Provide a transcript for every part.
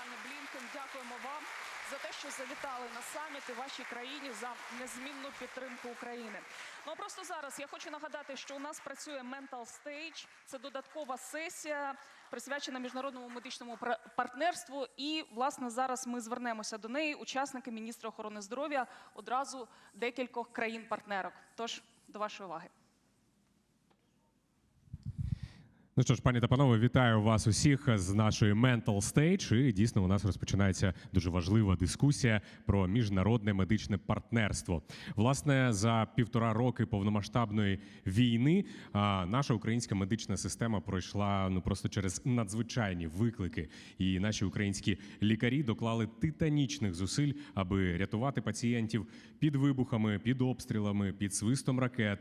пане Блінкен. Дякуємо вам за те, що завітали на саміт і вашій країні за незмінну підтримку України. Ну а просто зараз я хочу нагадати, що у нас працює Mental Stage. Це додаткова сесія, присвячена міжнародному медичному партнерству. І власне зараз ми звернемося до неї, учасники міністра охорони здоров'я одразу декількох країн-партнерок. Тож до вашої уваги. Ну що ж, пані та панове, вітаю вас усіх з нашої Mental Stage. І дійсно у нас розпочинається дуже важлива дискусія про міжнародне медичне партнерство. Власне, за півтора роки повномасштабної війни наша українська медична система пройшла ну просто через надзвичайні виклики. І наші українські лікарі доклали титанічних зусиль, аби рятувати пацієнтів під вибухами, під обстрілами, під свистом ракет,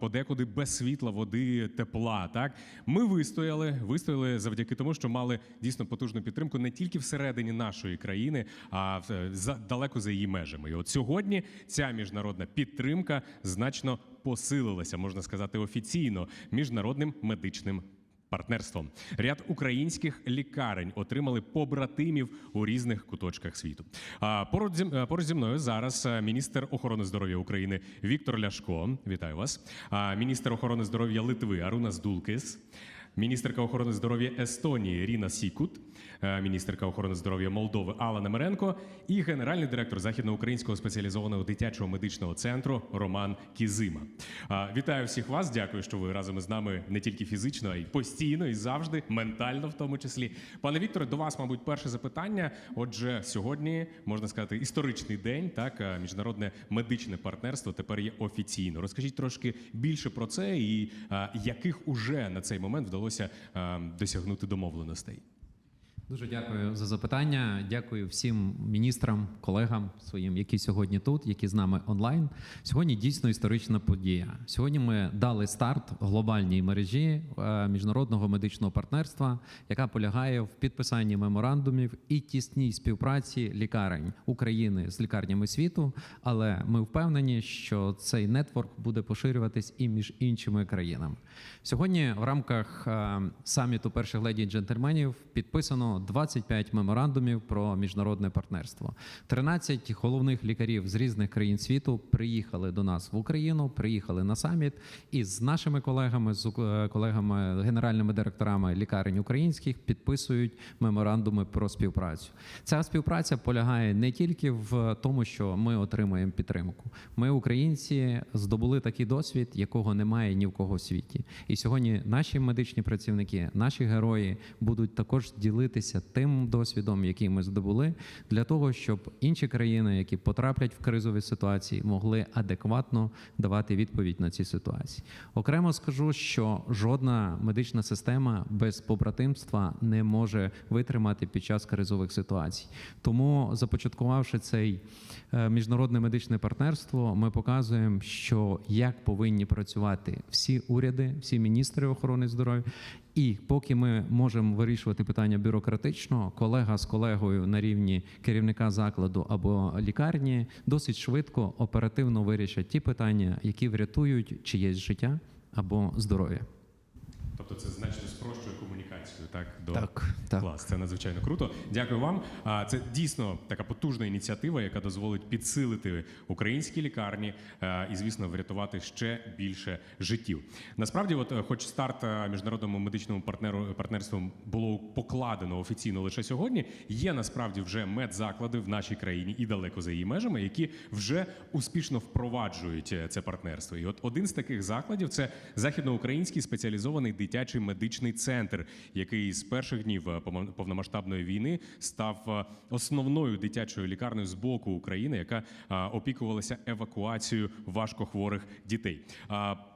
подекуди без світла, води, тепла. Так ми вистояли, вистояли завдяки тому, що мали дійсно потужну підтримку не тільки всередині нашої країни, а за далеко за її межами. І от сьогодні ця міжнародна підтримка значно посилилася, можна сказати, офіційно міжнародним медичним. Партнерством ряд українських лікарень отримали побратимів у різних куточках світу. А поруч зі, мною зараз е, міністр охорони здоров'я України Віктор Ляшко. Вітаю вас. Міністр охорони здоров'я Литви Арунас Дулкис. Міністерка охорони здоров'я Естонії Ріна Сікут, е, міністерка охорони здоров'я Молдови Алла Немеренко і генеральний директор західноукраїнського спеціалізованого дитячого медичного центру Роман Кізима. Вітаю всіх вас. Дякую, що ви разом із нами не тільки фізично, а й постійно, і завжди, ментально, в тому числі. Пане Вікторе, до вас, мабуть, перше запитання. Отже, сьогодні можна сказати історичний день. Так, е, міжнародне медичне партнерство тепер є офіційно. Розкажіть трошки більше про це і е, яких уже на цей момент вдалося е, досягнути домовленостей. Дуже дякую за запитання. Дякую всім міністрам, колегам своїм, які сьогодні тут, які з нами онлайн. Сьогодні дійсно історична подія. Сьогодні ми дали старт глобальній мережі е, міжнародного медичного партнерства, яка полягає в підписанні меморандумів і тісній співпраці лікарень України з лікарнями світу. Але ми впевнені, що цей нетворк буде поширюватись і між іншими країнами. Сьогодні в рамках е, саміту перших леді джентльменів підписано 25 меморандумів про міжнародне партнерство. 13 головних лікарів з різних країн світу приїхали до нас в Україну, приїхали на саміт і з нашими колегами, з е, колегами, генеральними директорами лікарень українських підписують меморандуми про співпрацю. Ця співпраця полягає не тільки в тому, що ми отримуємо підтримку. Ми, українці, здобули такий досвід, якого немає ні в кого в світі. І сьогодні наші медичні працівники, наші герої будуть також ділитися тим досвідом, який ми здобули, для того, щоб інші країни, які потраплять в кризові ситуації, могли адекватно давати відповідь на ці ситуації. Окремо скажу, що жодна медична система без побратимства не може витримати під час кризових ситуацій. Тому, започаткувавши цей е, міжнародне медичне партнерство, ми показуємо, що як повинні працювати всі уряди, всі міністри охорони здоров'я. І поки ми можемо вирішувати питання бюрократично, колега з колегою на рівні керівника закладу або лікарні досить швидко оперативно вирішать ті питання, які врятують чиєсь життя або здоров'я. Комунікацію, так до Так, так. клас. Це надзвичайно круто. Дякую вам. А це дійсно така потужна ініціатива, яка дозволить підсилити українські лікарні е, і, звісно, врятувати ще більше життів. Насправді, от, е, хоч старт е, міжнародному медичному партнеру партнерству було покладено офіційно лише сьогодні, є насправді вже медзаклади в нашій країні і далеко за її межами, які вже успішно впроваджують це партнерство. І от один з таких закладів це західноукраїнський спеціалізований дитячий медичний центр, який з перших днів е, повномасштабної війни став е, основною дитячою лікарнею з боку України, яка е, опікувалася евакуацією важкохворих дітей.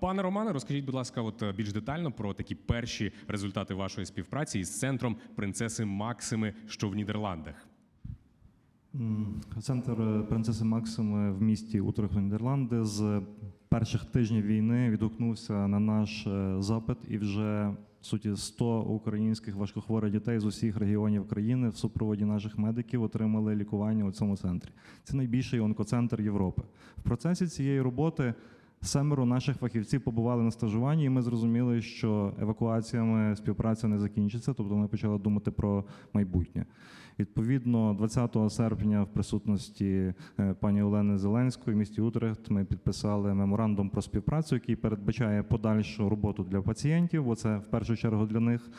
Пане Романе, розкажіть, будь ласка, от більш детально про такі перші результати вашої співпраці із центром принцеси Максими, що в Нідерландах. Центр принцеси Максими в місті Утрехт, Нідерланди з перших тижнів війни відгукнувся на наш запит і вже в суті 100 українських важкохворих дітей з усіх регіонів країни в супроводі наших медиків отримали лікування у цьому центрі. Це найбільший онкоцентр Європи. В процесі цієї роботи Семеро наших фахівців побували на стажуванні, і ми зрозуміли, що евакуаціями співпраця не закінчиться, тобто ми почали думати про майбутнє. Відповідно, 20 серпня в присутності е, пані Олени Зеленської в місті Утрехт ми підписали меморандум про співпрацю, який передбачає подальшу роботу для пацієнтів, бо це в першу чергу для них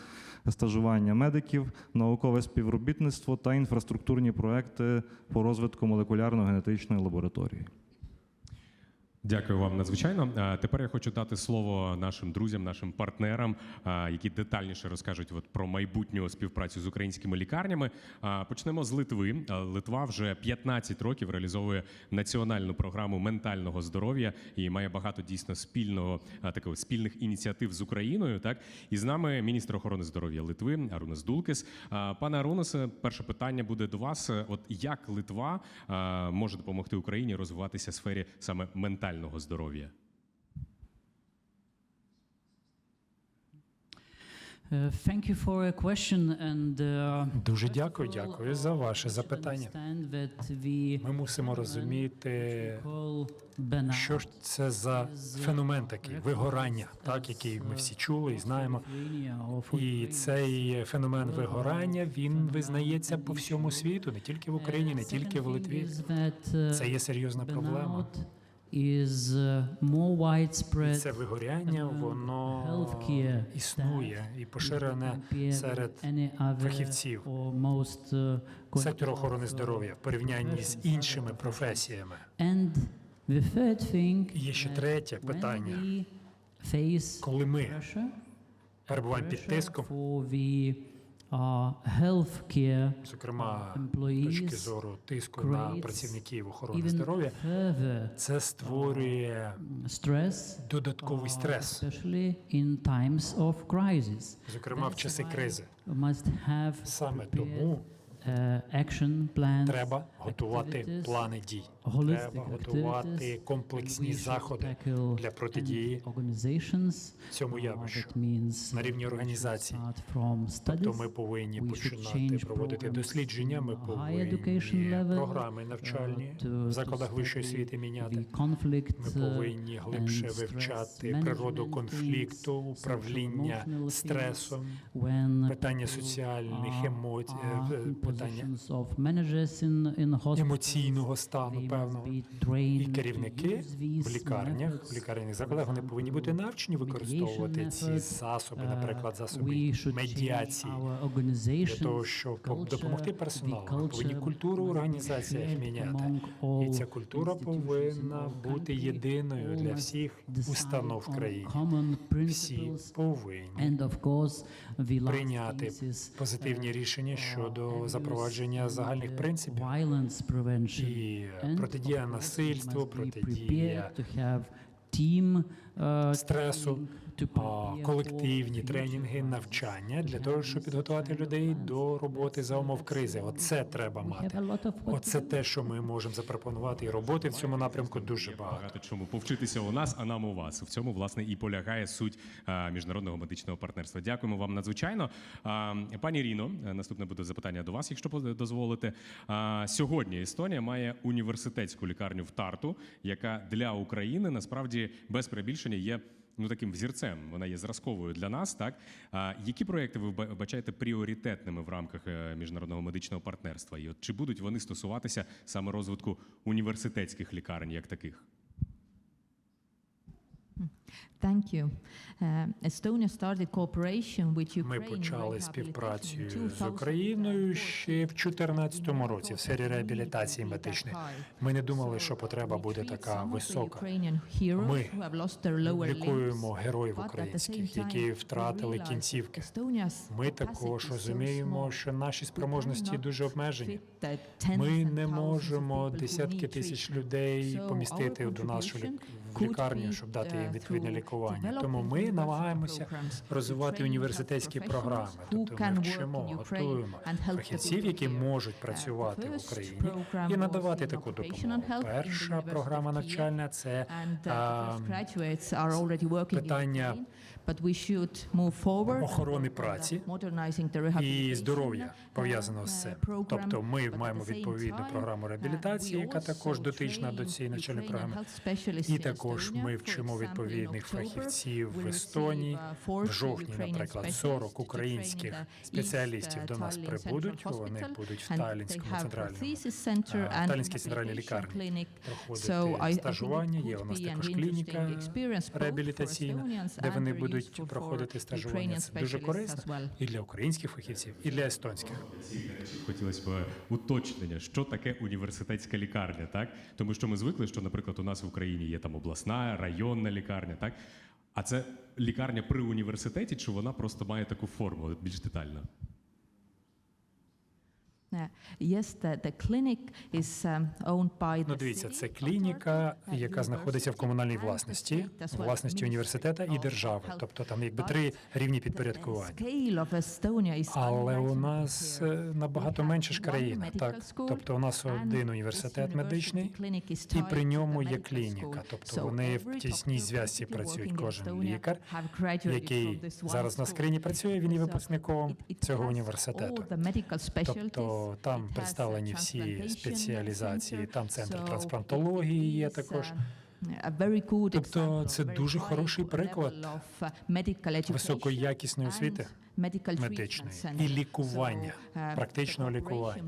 стажування медиків, наукове співробітництво та інфраструктурні проекти по розвитку молекулярно-генетичної лабораторії. Дякую вам надзвичайно. Тепер я хочу дати слово нашим друзям, нашим партнерам, які детальніше розкажуть от про майбутню співпрацю з українськими лікарнями. А, Почнемо з Литви. Литва вже 15 років реалізовує національну програму ментального здоров'я і має багато дійсно спільного такого спільних ініціатив з Україною. Так і з нами міністр охорони здоров'я Литви Арунас Дулкис. Пане Арунасе, перше питання буде до вас. От як Литва може допомогти Україні розвиватися в сфері саме ментального здоров'я? Thank you for a question and uh, Дуже дякую, дякую за ваше запитання. Ми мусимо розуміти, що ж це за феномен такий вигорання, так який ми всі чули і знаємо. І цей феномен вигорання він визнається по всьому світу, не тільки в Україні, не тільки в Литві. Це є серйозна проблема. Uh, more І widespread це вигоряння, воно існує і поширене серед фахівців most, uh, сектору охорони uh, здоров'я в порівнянні з іншими професіями. And the third thing І є ще третє питання. we Коли ми перебуваємо під тиском, uh, зокрема точки зору тиску на працівників охорони здоров'я, це створює stress, додатковий uh, стрес, especially in times of crisis. зокрема в часи кризи. We must have Саме тому uh, треба готувати плани дій. Треба готувати комплексні заходи для протидії цьому uh, явищу. на рівні from Тобто ми повинні починати проводити дослідження. Ми education повинні програми навчальні uh, в закладах вищої освіти міняти. Ми uh, повинні глибше вивчати природу конфлікту, управління стресом, питання соціальних емоцій, е, питання емоційного стану певного. І керівники в лікарнях, в лікарняних закладах вони повинні бути навчені використовувати ці засоби, Uh, наприклад, засоби медіації. Для того, щоб допомогти персоналу, ми повинні культуру в організаціях міняти. І ця культура повинна бути єдиною для всіх установ on Всі повинні прийняти позитивні uh, рішення щодо abuse запровадження загальних uh, принципів. І протидія насильству, протидія uh, стресу, а, колективні тренінги, навчання для того, щоб підготувати людей до роботи за умов кризи. Оце треба мати. Оце те, що ми можемо запропонувати, і роботи в цьому напрямку дуже багато. Чому повчитися у нас, а нам у вас. В цьому власне і полягає суть міжнародного медичного партнерства. Дякуємо вам надзвичайно. Пані Ріно, наступне буде запитання до вас, якщо дозволите. Сьогодні Естонія має університетську лікарню в Тарту, яка для України насправді без перебільшення є. Ну, таким взірцем вона є зразковою для нас. Так які проекти ви вбачаєте пріоритетними в рамках е, міжнародного медичного партнерства? І от чи будуть вони стосуватися саме розвитку університетських лікарень як таких? Thank you. Uh, Estonia started cooperation with Ukraine. Ми почали співпрацю з Україною ще в 2014 році в сфері реабілітації медичної. Ми не думали, що потреба буде така висока. Ми лікуємо героїв українських, які втратили кінцівки. Ми також розуміємо, що наші спроможності дуже обмежені. Ми не можемо десятки тисяч людей помістити до нас в лікарню, щоб дати їм відповідне лікування. Тому ми намагаємося розвивати університетські програми. Тобто ми вчимо, готуємо фахівців, які можуть працювати в Україні і надавати таку допомогу. Перша програма навчальна це а, питання but we should move forward охорони праці і здоров'я uh, пов'язаного з цим. uh, Тобто ми маємо відповідну програму uh, реабілітації, яка також дотична до цієї навчальної програми. І також ми вчимо відповідних фахівців в Естонії. uh, В 40 жовтні, наприклад, specialists 40 to train in українських спеціалістів до uh, нас прибудуть. Вони будуть в have центральному and Таллінській центральній лікарні проходити стажування. Є у нас також клініка реабілітаційна, де вони very будуть проходити стажування. Це дуже корисно і для українських фахівців, і для естонських. Хотілося б уточнення, що таке університетська лікарня, так? Тому що ми звикли, що, наприклад, у нас в Україні є там обласна, районна лікарня, так? А це лікарня при університеті, чи вона просто має таку форму більш детально? Ну, the дивіться, це клініка, яка знаходиться в комунальній власності, власності Ministry університета і держави. Тобто там якби три рівні підпорядкування. Але у нас е, набагато менше ж країна. Так, тобто у нас один університет медичний, і при ньому є клініка. Тобто вони в тісній зв'язці працюють. Кожен лікар, який зараз на скрині працює, він є випускником цього університету. all Тобто там представлені всі спеціалізації, там центр трансплантології є також. uh, Тобто це дуже хороший приклад якісної високоякісної освіти treatment і лікування, uh, практичного лікування.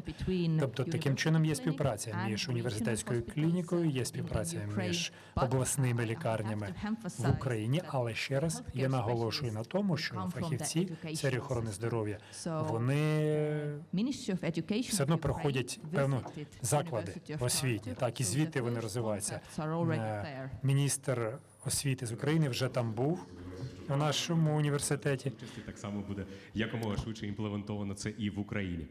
Тобто таким чином є співпраця між університетською клінікою, є співпраця між обласними лікарнями в Україні. Але ще раз я наголошую на тому, що фахівці в сфері охорони здоров'я вони Education все одно проходять певно заклади в освіті, так і звідти вони розвиваються. Е. Міністр освіти з України вже там був у нашому університеті. Так само буде якомога швидше імплементовано це і в Україні.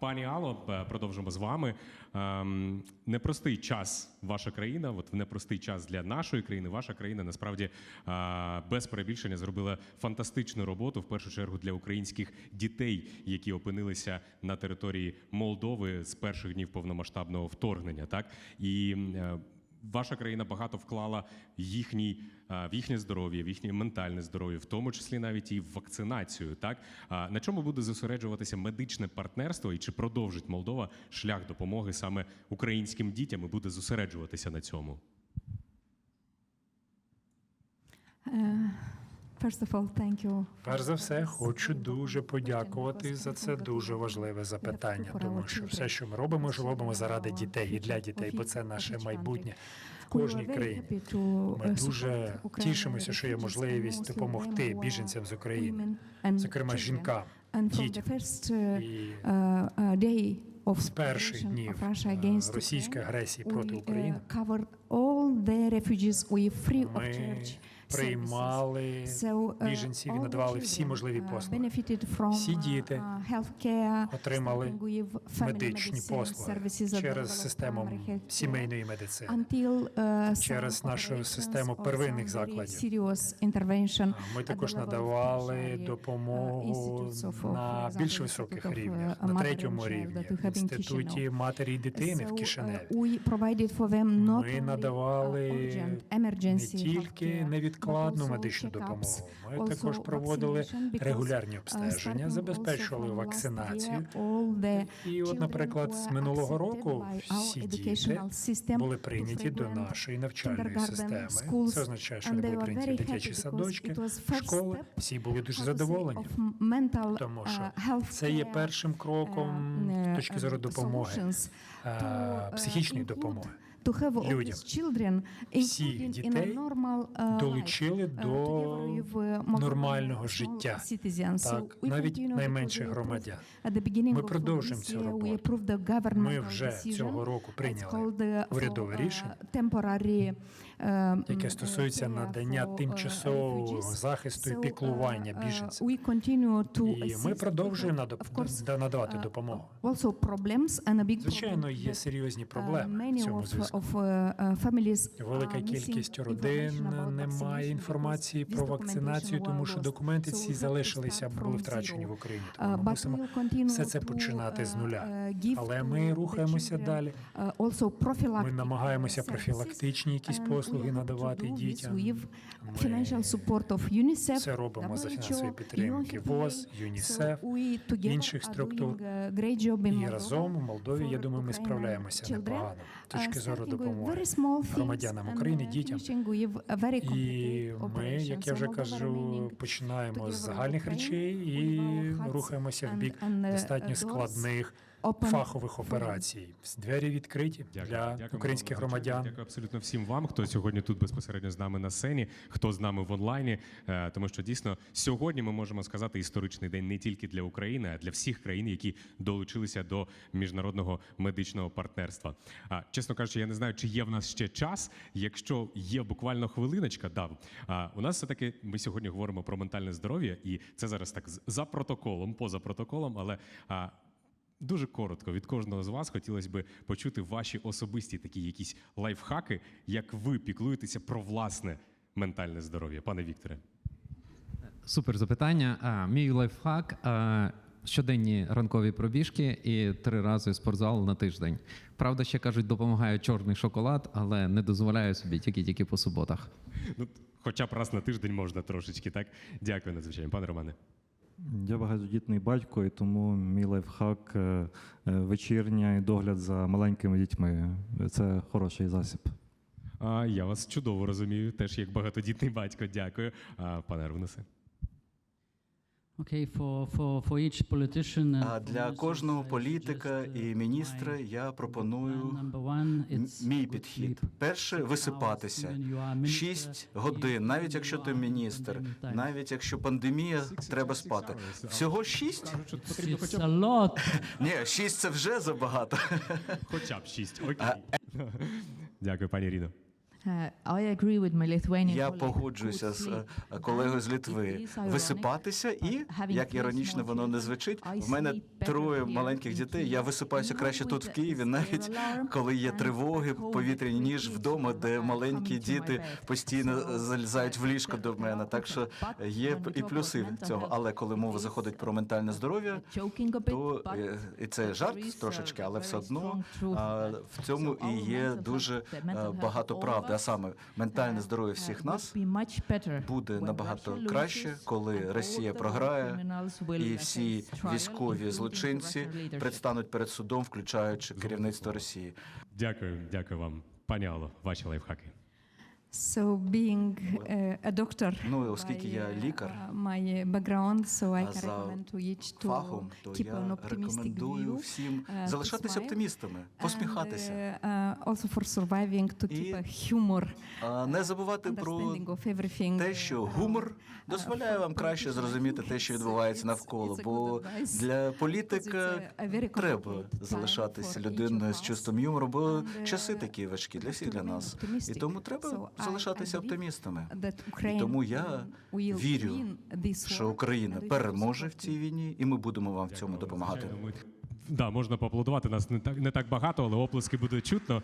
Пані Алло, е, продовжимо з вами. Ем, Непростий час ваша країна, от в непростий час для нашої країни. Ваша країна насправді а, без перебільшення зробила фантастичну роботу в першу чергу для українських дітей, які опинилися на території Молдови з перших днів повномасштабного вторгнення. Так і е, ваша країна багато вклала їхній в їхнє здоров'я, в їхнє ментальне здоров'я, в тому числі навіть і в вакцинацію. Так на чому буде зосереджуватися медичне партнерство, і чи продовжить Молдова шлях допомоги саме українським дітям і буде зосереджуватися на цьому? Uh, First of all, thank you. Перш за все, хочу дуже подякувати за це дуже важливе запитання, тому що все, що ми робимо, ж робимо заради дітей і для дітей, бо це наше майбутнє кожній країні. Ми дуже тішимося, що є можливість допомогти біженцям з України, зокрема жінкам, дітям. І uh, з перших днів е, російської агресії проти України ми приймали біженців і надавали всі можливі послуги. Всі діти отримали медичні послуги через систему сімейної медицини. через нашу систему первинних закладів. Ми також надавали допомогу на більш високих рівнях, на третьому рівні, в інституті матері і дитини в Кишиневі. Ми надавали не тільки невідкладну медичну допомогу. Ми також проводили регулярні обстеження, забезпечували вакцинацію. І, от, наприклад, з минулого року всі діти були прийняті до нашої навчальної системи. Це означає, що вони були прийняті дитячі садочки, школи. Всі були дуже задоволені, тому що це є першим кроком з точки зору допомоги, е, психічної допомоги. Людям. Всіх дітей долучили до нормального життя, так, навіть найменших громадян. Ми продовжимо цю роботу. Ми вже цього року прийняли урядове рішення, яке стосується надання тимчасового захисту і піклування біженцям. І ми продовжуємо надавати допомогу. Звичайно, є серйозні проблеми в цьому зв'язку. Велика кількість родин не має інформації про вакцинацію, тому що документи ці залишилися або були втрачені в Україні. Тому ми мусимо все це починати з нуля. Але ми рухаємося далі. Ми намагаємося профілактичні якісь послуги послуги надавати дітям. Ми це робимо за фінансової підтримки. ВОЗ, ЮНІСЕФ. Інших структур. І разом у Молдові, я думаю, ми справляємося непогано з точки uh, зору допомоги. громадянам України, uh, дітям. І ми, як я вже кажу, починаємо з загальних речей і рухаємося в бік uh, достатньо складних фахових операцій. Двері відкриті Дякую. для Дякую, українських Олексійович. громадян. Дякую абсолютно всім вам, хто сьогодні тут безпосередньо з нами на сцені, хто з нами в онлайні. Е, Тому що дійсно сьогодні ми можемо сказати історичний день не тільки для України, а для всіх країн, які долучилися до міжнародного медичного партнерства. А чесно кажучи, я не знаю, чи є в нас ще час. Якщо є буквально хвилиночка, да а, у нас все таки ми сьогодні говоримо про ментальне здоров'я, і це зараз так з- за протоколом, поза протоколом, але. Дуже коротко від кожного з вас хотілося б почути ваші особисті такі якісь лайфхаки, як ви піклуєтеся про власне ментальне здоров'я, пане Вікторе. Супер запитання. А, мій лайфхак. А, щоденні ранкові пробіжки і три рази спортзал на тиждень. Правда, ще кажуть, допомагає чорний шоколад, але не дозволяю собі тільки-тільки по суботах. Ну, хоча б раз на тиждень можна трошечки, так? Дякую надзвичайно, пане Романе. Я багатодітний батько, і тому мій лайфхак вечірня і догляд за маленькими дітьми. Це хороший засіб. Я вас чудово розумію, теж як багатодітний батько. Дякую. Пане Арвунесе. Okay, for, for, for each politician and А для кожного політика uh, і міністра я пропоную мій підхід. Перше висипатися. hours, even you are minister, Шість годин, навіть якщо ти міністр, навіть якщо пандемія, треба спати. Всього шість? Ні, шість це вже забагато. хоча б шість. Окей. Дякую, пані Ріно. Uh, I agree with my Lithuanian Я colleague. погоджуюся з е, колегою з Литви. ironic, Висипатися і, як іронічно воно не звучить, в мене троє маленьких дітей. Я висипаюся краще тут в Києві, навіть коли є тривоги повітряні, ніж вдома, де маленькі діти постійно залізають в ліжко до мене. Так що є і плюси цього. Але коли мова заходить про ментальне uh, здоров'я, то е, і це жарт трошечки, але все одно в цьому і є дуже е, багато правди. А саме ментальне здоров'я всіх нас буде набагато краще, коли Росія програє, і всі військові злочинці предстануть перед судом, включаючи керівництво Росії. Дякую, дякую вам. Пані Алло, ваші лайфхаки. So being uh, a doctor, Ну, оскільки by, я uh, лікар, my background, so I can recommend to each to фахом, то keep an optimistic view. всім uh, to залишатися оптимістами, посміхатися, And, uh, uh, also for surviving to keep a humor, а не забувати про understanding of everything. те, що uh, гумор дозволяє вам краще зрозуміти те, що uh, відбувається навколо. Бо для політика треба залишатися людиною з чувством юмору, бо And, часи uh, такі важкі для всіх для нас. І тому треба залишатися оптимістами. І тому я вірю, Що Україна переможе в цій війні, і ми будемо вам в цьому допомагати. Да, можна поаплодувати. Нас не так не так багато, але оплески буде чутно.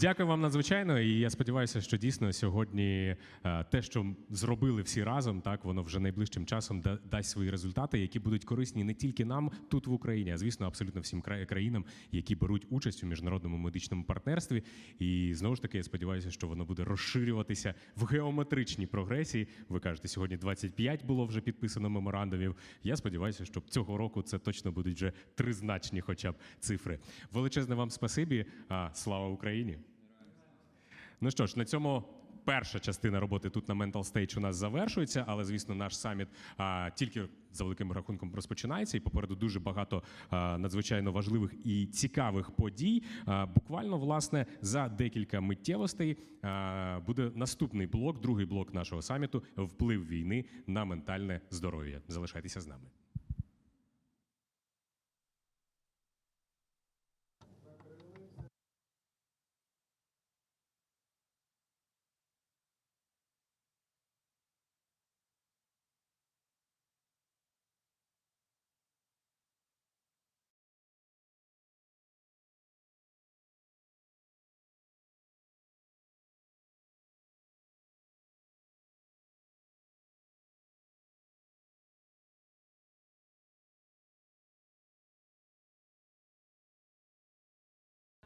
Дякую вам надзвичайно. І я сподіваюся, що дійсно сьогодні е, те, що зробили всі разом, так воно вже найближчим часом дасть свої результати, які будуть корисні не тільки нам тут в Україні, а звісно, абсолютно всім країнам, які беруть участь у міжнародному медичному партнерстві. І знову ж таки, я сподіваюся, що воно буде розширюватися в геометричній прогресії. Ви кажете, сьогодні 25 було вже підписано меморандумів. Я сподіваюся, що цього року це точно будуть вже тризначні, хоча б цифри. Величезне вам спасибі. Слава Україні! Ну що ж, на цьому. Перша частина роботи тут на Mental Stage у нас завершується, але звісно, наш саміт а, тільки за великим рахунком розпочинається, і попереду дуже багато а, надзвичайно важливих і цікавих подій. А, буквально власне за декілька миттєвостей а, буде наступний блок, другий блок нашого саміту вплив війни на ментальне здоров'я. Залишайтеся з нами.